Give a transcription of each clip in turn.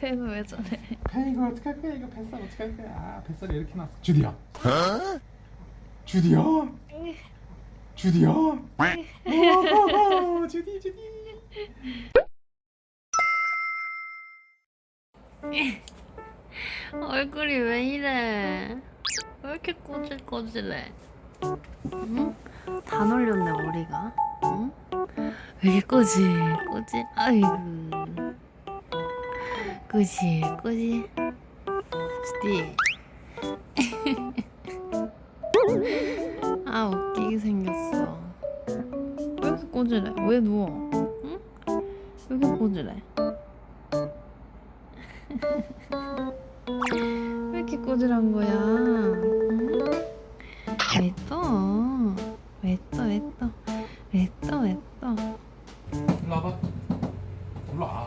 뱀은 왜 저래? 배 이거 어떻게 할 거야? 이거 뱃살 어떻게 할 거야? 아 뱃살이 이렇게 났어. 주디야. 주디야. 주디야. 오, 주디 주디. 얼굴이 왜 이래? 왜 이렇게 꼬질꼬질해? 응? 다 놀렸네 머리가. 응? 왜 이렇게 꼬질 꼬질? 아이고. 꼬질 꼬질. 스티. 아 웃기게 생겼어. 왜 이렇게 꼬질해? 왜 누워? 응? 왜 이렇게 꼬질해? 왜 이렇게 꼬질한 거야? 응? 왜 또? 왜 또? 왜 또? 왜 또? 왜 또? 일로 와봐. 일로 와.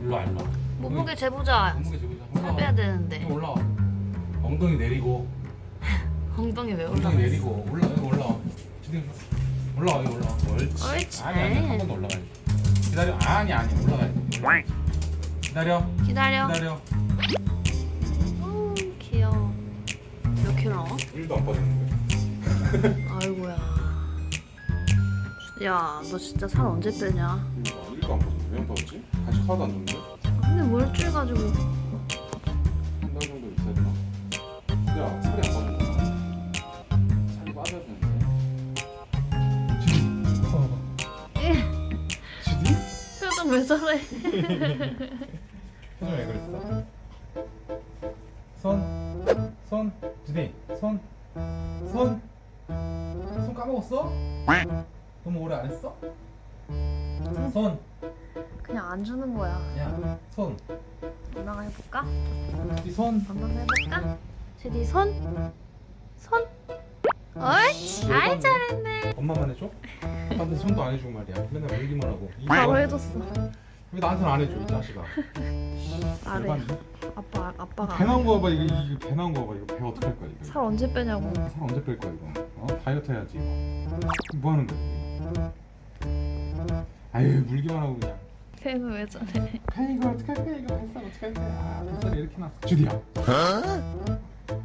일로 와 일로 와. 몸무게 재보자. 몸무게 재보자. 살. 빼야 되는데. 좀 올라와. 엉덩이 내리고. 엉덩이 왜 올라가? 엉덩이 내리고 올라 여기 올라와. 주디 올라와 여기 올라와. 옳지. 옳지. 아니 아니 한 번 더 올라가야지. 기다려. 아니 아니 올라가야지. 기다려. 기다려. 기다려. 어, 귀여워. 몇 킬로 나와? 1도 안 빠졌는데. 아이고야. 야, 너 진짜 살 언제 빼냐? 1도 안 빠졌는데. 왜안 빠졌지? 간식 하나도 안 줬는데. 근데 뭘 찔가지고. 한 달 정도 있어야 되나? 야, 살이 안 빠진 거야. 살이 빠져야 되는데. 지디, 봐봐. 예. 지디? 표정 왜 저래? 손을 왜 그랬어? 손, 손, 지디, 손, 손, 손 까먹었어? 너무 오래 안 했어? 손, 안 주는 거야. 야, 손, 엄마가 해볼까? 지디 손. 한번 해볼까? 제디 손? 손? 옳지! 아이 잘했네 엄마만 해줘? 아빠한테 손도 안 해주고 말이야. 맨날 물기만 하고. 바로 해줬어 왜 나한테는 안 해줘, 이 자식아? 아래 열받네. 아빠, 아빠가 배 나온 거 봐봐 이거 이거 배 나온 거 봐봐 이거 배 어떻게 할 거야 이거 살 언제 빼냐고 살 언제 뺄 거야 이거 어 다이어트 해야지 이거 뭐 하는 거야 이게? 아유 물기만 하고 그냥 뱀은 왜 저래 배 이거 어떻게 할 거야 이거 뱃살 어떻게 할 거야 아 뱃살이 이렇게 났어. 주디야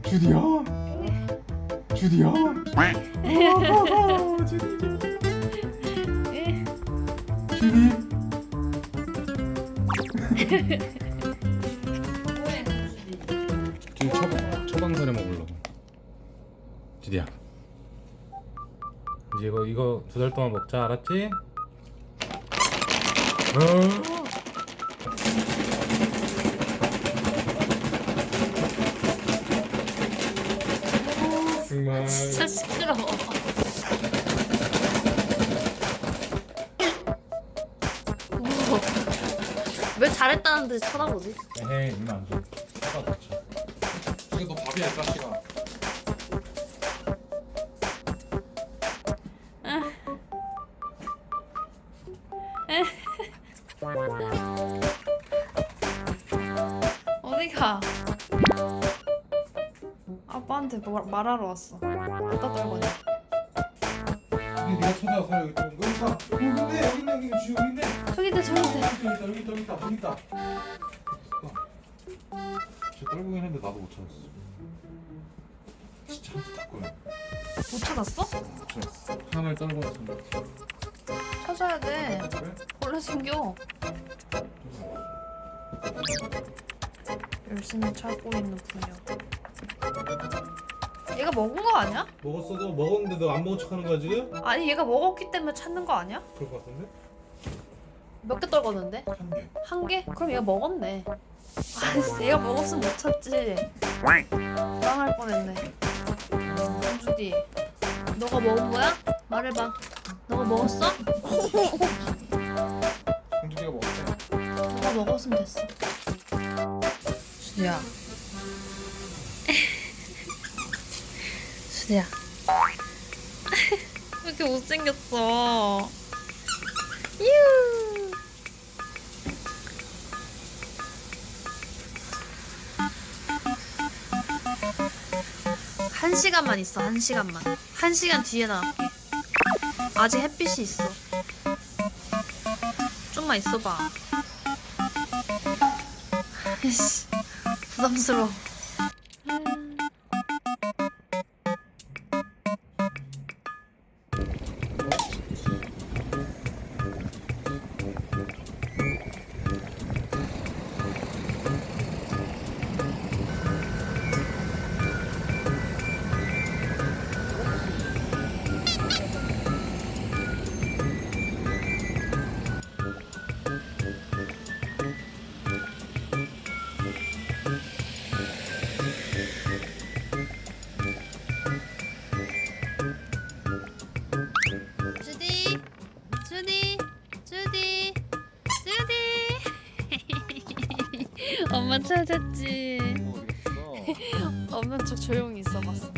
주디야 주디야 오, 주디 주디. 주디. 지금 처방 처방전에 먹으려고. 주디야. 이제 이거 이거 두 달 동안 먹자. 알았지? 어? 정말 진짜 시끄러워 우와. 왜 잘했다는 듯이 쳐다보지? 에헤이 누나 안 줘. 사과 좋지. 이게 너 밥이야 이 자식아. 어디가? 아빠한테 말, 말하러 왔어 어디다 떨거냐 이게 내가 찾아서 여기 또 여기 있다. 여기 있네 여기 있네 여기 있네 여기 있네. 저기 있다 저기 있다 여기 있다 여기 있다 여기 있다 여기 있다. 진짜 떨고긴 했는데 나도 못 찾았어. 진짜 할 거야. 못 찾았어? 못 찾았어. 하나를 떨고 왔습니다. 찾아야 돼? 원래 생겨 열심히 찾고 있는 분이야 얘가 먹은 거 아니야? 먹었어도 먹었는데 너안 먹은 척하는 거야 지금? 아니 얘가 먹었기 때문에 찾는 거 아니야? 그럴 것 같은데? 몇 개 떨궜는데? 한 개. 한 개? 그럼 얘가 먹었네 아 얘가 먹었으면 못 찾지 망할 뻔했네 공주디 너가 먹은 거야? 말해봐 너가 먹었어? 공주기가 먹었대. 너가 먹었으면 됐어 수디야. 수디야. 왜 이렇게 못생겼어? 유. 한 시간만 있어 한 시간만. 한 시간 뒤에 나갈게. 아직 햇빛이 있어. 좀만 있어봐. 씨 부담스러워. 엄마 찾았지. 어디 갔어? 없는 척 조용히 있어봤어.